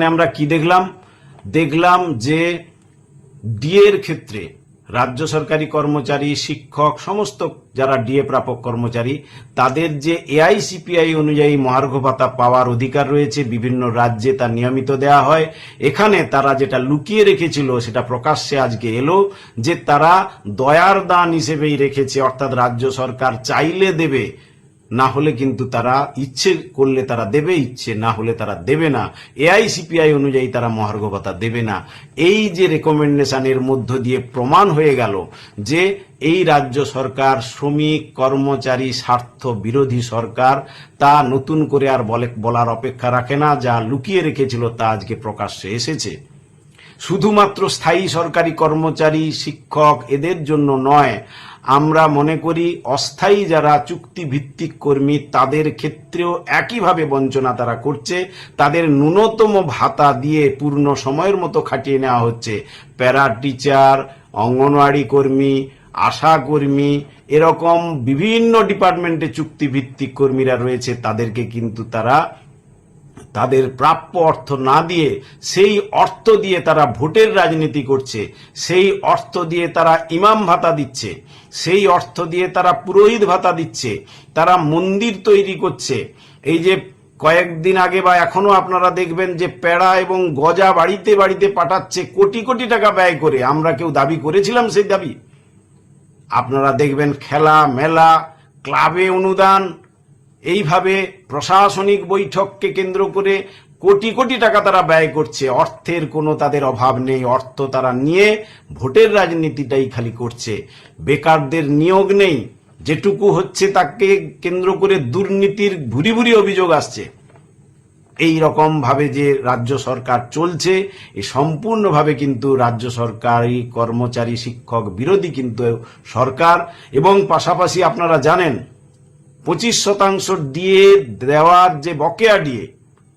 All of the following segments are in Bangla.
এখানে আমরা কি দেখলাম? দেখলাম যে ডিএর ক্ষেত্রে রাজ্য সরকারি কর্মচারী, শিক্ষক, সমস্ত যারা ডিএ প্রাপক কর্মচারী, তাদের যে এআইসিপিআই অনুযায়ী মহার্ঘ ভাতা পাওয়ার অধিকার রয়েছে, বিভিন্ন রাজ্যে তা নিয়মিত দেওয়া হয়। এখানে তারা যেটা লুকিয়ে রেখেছিল, সেটা প্রকাশ্যে আজকে এলো যে তারা দয়ার দান হিসেবেই রেখেছে, অর্থাৎ রাজ্য সরকার চাইলে দেবে না হলে কিন্তু তারা ইচ্ছে করলে তারা দেবে, ইচ্ছে না হলে তারা দেবে না। এআইসিপিআই অনুযায়ী তারা মহার্ঘ ভাতা দেবে না। এই যে রেকমেন্ডেশনের মধ্য দিয়ে প্রমাণ হয়ে গেল যে এই রাজ্য সরকার শ্রমিক, কর্মচারী, স্বার্থ বিরোধী সরকার, তা নতুন করে আর বলে, বলার অপেক্ষা রাখে না, যা লুকিয়ে রেখেছিল তা আজকে প্রকাশ্যে এসেছে। শুধুমাত্র স্থায়ী সরকারি কর্মচারী, শিক্ষক এদের জন্য নয় আমরা মনে করি অস্থায়ী যারা চুক্তি ভিত্তিক কর্মী, তাদের ক্ষেত্রেও একইভাবে বঞ্চনা তারা করছে। তাদের ন্যূনতম ভাতা দিয়ে পূর্ণ সময়ের মতো খাটিয়ে নেওয়া হচ্ছে। প্যারা টিচার, অঙ্গনওয়াড়ি কর্মী, আশা কর্মী, এরকম বিভিন্ন ডিপার্টমেন্টে চুক্তিভিত্তিক কর্মীরা রয়েছে। তাদেরকে কিন্তু তারা তাদের প্রাপ্য অর্থ না দিয়ে, সেই অর্থ দিয়ে তারা ভোটের রাজনীতি করছে, সেই অর্থ দিয়ে তারা ইমাম ভাতা দিচ্ছে, সেই অর্থ দিয়ে তারা পুরোহিত ভাতা দিচ্ছে, তারা মন্দির তৈরি করছে। এই যে কয়েকদিন আগে বা এখনও আপনারা দেখবেন যে পেড়া এবং গজা বাড়িতে বাড়িতে পাঠাচ্ছে, কোটি কোটি টাকা ব্যয় করে। আমরা কেউ দাবি করেছিলাম সেই দাবি? আপনারা দেখবেন খেলা, মেলা, ক্লাবে অনুদান এইভাবে প্রশাসনিক বৈঠককে কেন্দ্র করে কোটি কোটি টাকা তারা ব্যয় করছে। অর্থের কোনো তাদের অভাব নেই, অর্থ তারা নিয়ে ভোটের রাজনীতিটাই খালি করছে। বেকারদের নিয়োগ নেই, যেটুকু হচ্ছে তাকে কেন্দ্র করে দুর্নীতির ভুরি ভুরি অভিযোগ আসছে। এই রকম ভাবে যে রাজ্য সরকার চলছে, এ সম্পূর্ণভাবে কিন্তু রাজ্য সরকারি কর্মচারী, শিক্ষক, বিরোধী কিন্তু সরকার। এবং পাশাপাশি আপনারা জানেন পঁচিশ শতাংশ দিয়ে দেওয়ার যে বকেয়া ডিএ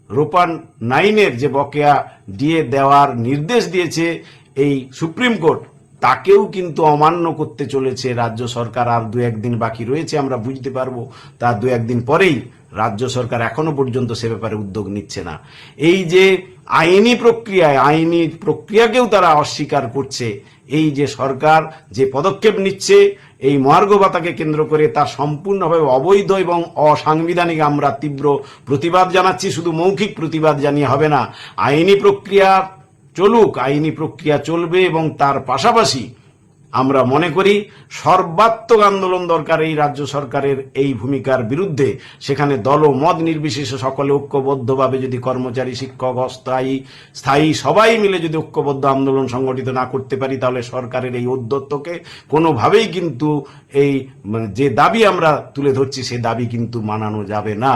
রোপান নাইনের যে বকেয়া ডিএ দেওয়ার নির্দেশ দিয়েছে এই সুপ্রিম কোর্ট, তাকেও কিন্তু অমান্য করতে চলেছে রাজ্য সরকার। আর দু একদিন বাকি রয়েছে, আমরা বুঝতে পারব। তার দু একদিন পরেই রাজ্য সরকার এখনও পর্যন্ত সে ব্যাপারে উদ্যোগ নিচ্ছে না। এই যে আইনি প্রক্রিয়ায়, আইনি প্রক্রিয়াকেও তারা অস্বীকার করছে, এই যে সরকার যে পদক্ষেপ নিচ্ছে এই মার্গবাতাকে কেন্দ্র করে তা সম্পূর্ণভাবে অবৈধ এবং অসাংবিধানিক আমরা তীব্র প্রতিবাদ জানাচ্ছি। শুধু মৌখিক প্রতিবাদ জানিয়ে হবে না, আইনি প্রক্রিয়া চলুক, আইনি প্রক্রিয়া চলবে এবং তার পাশাপাশি আমরা মনে করি সর্বাত্মক আন্দোলন দরকার এই রাজ্য সরকারের এই ভূমিকার বিরুদ্ধে। সেখানে দল ও মত নির্বিশেষে সকলে ঐক্যবদ্ধভাবে যদি কর্মচারী, শিক্ষক, অস্থায়ী, স্থায়ী সবাই মিলে যদি ঐক্যবদ্ধ আন্দোলন সংগঠিত না করতে পারি, তাহলে সরকারের এই উদ্যত্তকে কোনোভাবেই কিন্তু এই মানে যে দাবি আমরা তুলে ধরছি, সে দাবি কিন্তু মানানো যাবে না।